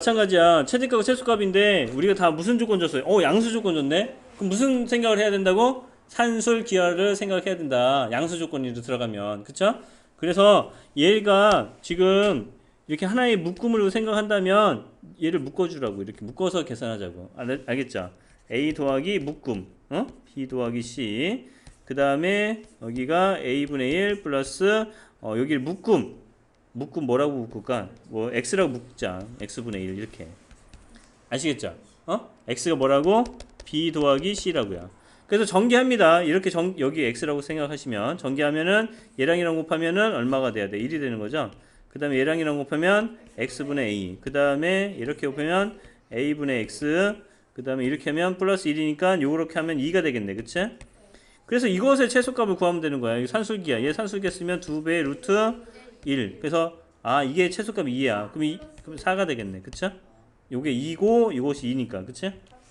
마찬가지야. 최대값과 최소값인데 우리가 다 무슨 조건 줬어요? 어, 양수 조건 줬네. 그럼 무슨 생각을 해야 된다고? 산술 기하를 생각해야 된다. 양수 조건으로 들어가면. 그쵸? 그래서 얘가 지금 이렇게 하나의 묶음으로 생각한다면 얘를 묶어주라고. 이렇게 묶어서 계산하자고. 알, 알겠죠? A 더하기 묶음. 어? B 더하기 C. 그 다음에 여기가 A분의 1 플러스 어, 여기를 묶음. 묶음 뭐라고 묶을까? 뭐 x라고 묶자. x분의 1 이렇게. 아시겠죠? 어? x가 뭐라고? b 더하기 c라고요. 그래서 전개합니다. 이렇게 정, 여기 x라고 생각하시면 전개하면은 얘랑 이랑 곱하면은 얼마가 돼야 돼? 1이 되는 거죠. 그 다음에 얘랑 이랑 곱하면 x분의 a. 그 다음에 이렇게 곱하면 a분의 x. 그 다음에 이렇게 하면 플러스 1이니까 요렇게 하면 2가 되겠네. 그치? 그래서 이것의 최소값을 구하면 되는 거야. 산술기야. 얘 산술기 쓰면 2배 루트 1. 그래서 아 이게 최소값이 2야. 그럼, 이, 그럼 4가 되겠네. 그쵸? 요게 2고 이것이 2니까. 그치?